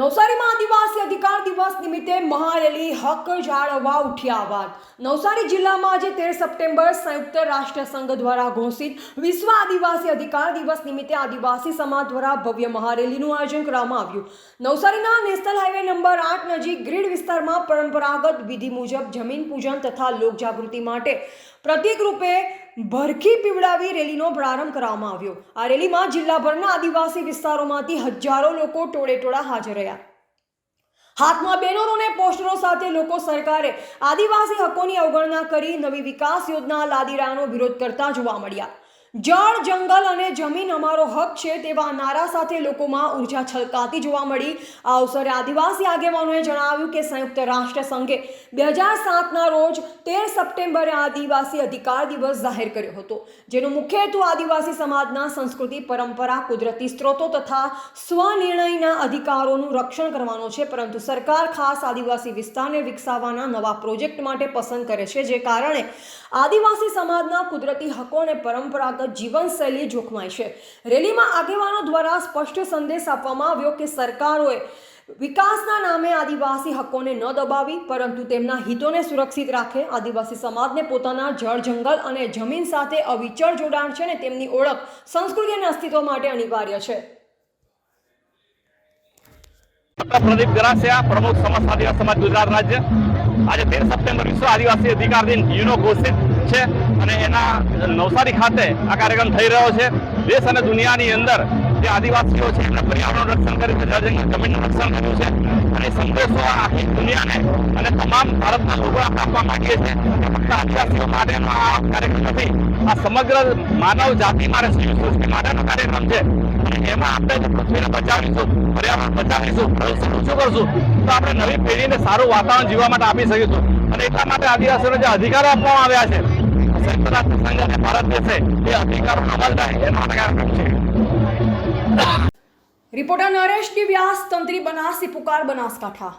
આદિવાસી અધિકાર દિવસ નિમિત્તે મહારેલી હક જાળવવા ઉઠ્યા અવાજ નવસારી જિલ્લામાં આજે તેર સપ્ટેમ્બર સંયુક્ત રાષ્ટ્ર સંઘ દ્વારા ઘોષિત વિશ્વ આદિવાસી અધિકાર દિવસ નિમિત્તે આદિવાસી સમાજ દ્વારા ભવ્ય મહારેલીનું આયોજન કરવામાં આવ્યું. નવસારીના નેશનલ હાઈવે નંબર આઠ નજીક ગ્રીડ વિસ્તારમાં પરંપરાગત વિધિ મુજબ જમીન પૂજન તથા લોકજાગૃતિ માટે પ્રતિકરૂપે ભરખી પીવડાવી રેલીનો પ્રારંભ કરવામાં આવ્યો. આ રેલીમાં જિલ્લાભરના આદિવાસી વિસ્તારોમાંથી હજારો લોકો ટોળેટોળા હાજર રહ્યા. હાથમાં બેનરો અને પોસ્ટરો સાથે લોકો સરકારે આદિવાસી હકોની અવગણના કરી નવી વિકાસ યોજના લાદી વિરોધ કરતા જોવા મળ્યા. જળ જંગલ અને જમીન અમારો હક છે તેવા નારા સાથે લોકોમાં ઊર્જા છલકાતી જોવા મળી. આ અવસરે આદિવાસી આગેવાનોએ જણાવ્યું કે સંયુક્ત રાષ્ટ્ર સંઘે બે હજાર સાતના રોજ તેર સપ્ટેમ્બરે આદિવાસી અધિકાર દિવસ જાહેર કર્યો હતો, જેનો મુખ્ય હેતુ આદિવાસી સમાજના સંસ્કૃતિ, પરંપરા, કુદરતી સ્ત્રોતો તથા સ્વનિર્ણયના અધિકારોનું રક્ષણ કરવાનો છે. પરંતુ સરકાર ખાસ આદિવાસી વિસ્તારને વિકસાવવાના નવા પ્રોજેક્ટ માટે પસંદ કરે છે, જે કારણે આદિવાસી સમાજના કુદરતી હકો અને પરંપરાગત જીવનશૈલી જોખમાય છે. રેલીમાં આગેવાનો દ્વારા સ્પષ્ટ સંદેશ આપવામાં આવ્યો કે સરકારોએ વિકાસના નામે આદિવાસી હકોને ન દબાવી, પરંતુ તેમના હિતોને સુરક્ષિત રાખે. આદિવાસી સમાજને પોતાના જળ, જંગલ અને જમીન સાથે અવિચળ જોડાણ છે અને તેમની ઓળખ સંસ્કૃતિ અને અસ્તિત્વ માટે અનિવાર્ય છે. પ્રદીપ ગરાસિયા પ્રમુખ સમસ્ત આદિવાસી સમાજ, ગુજરાત રાજ્ય. આજે તેર સપ્ટેમ્બર વિશ્વ આદિવાસી અધિકાર દિન. યુનો ઘોષિત. છે અને એના નવસારી ખાતે આ કાર્યક્રમ થઈ રહ્યો છે. દેશ અને દુનિયાની અંદર જે આદિવાસીઓ છે, એમના પર્યાવરણ રક્ષણ કરી છે જમીનનું રક્ષણ કર્યું છે અને સંદેશો આખી દુનિયાને અને તમામ ભારતના લોકો આપવા માંગીએ છીએ. ફક્ત આદિવાસીઓ માટેનો આ કાર્યક્રમ નથી, આ સમગ્ર માનવ જાતિ માટે માટેનો કાર્યક્રમ છે. અને એમાં આપણે જો પૃથ્વીને બચાવીશું, પર્યાવરણ બચાવીશું, પ્રદૂષણ ઓછું કરશું, તો આપણે નવી પેઢીને સારું વાતાવરણ જીવવા માટે આપી શકીશું. અને એટલા માટે આદિવાસીઓને જે અધિકારો આપવામાં આવ્યા છે સંયુક્ત રાષ્ટ્ર સંઘ અને ભારત દેશે એ અધિકારો અમલ થાય એ કાર્યક્રમ છે રિપોર્ટર નરેશ વ્યાસ તંત્રી બનાસી પુકાર બનાસકાંઠા.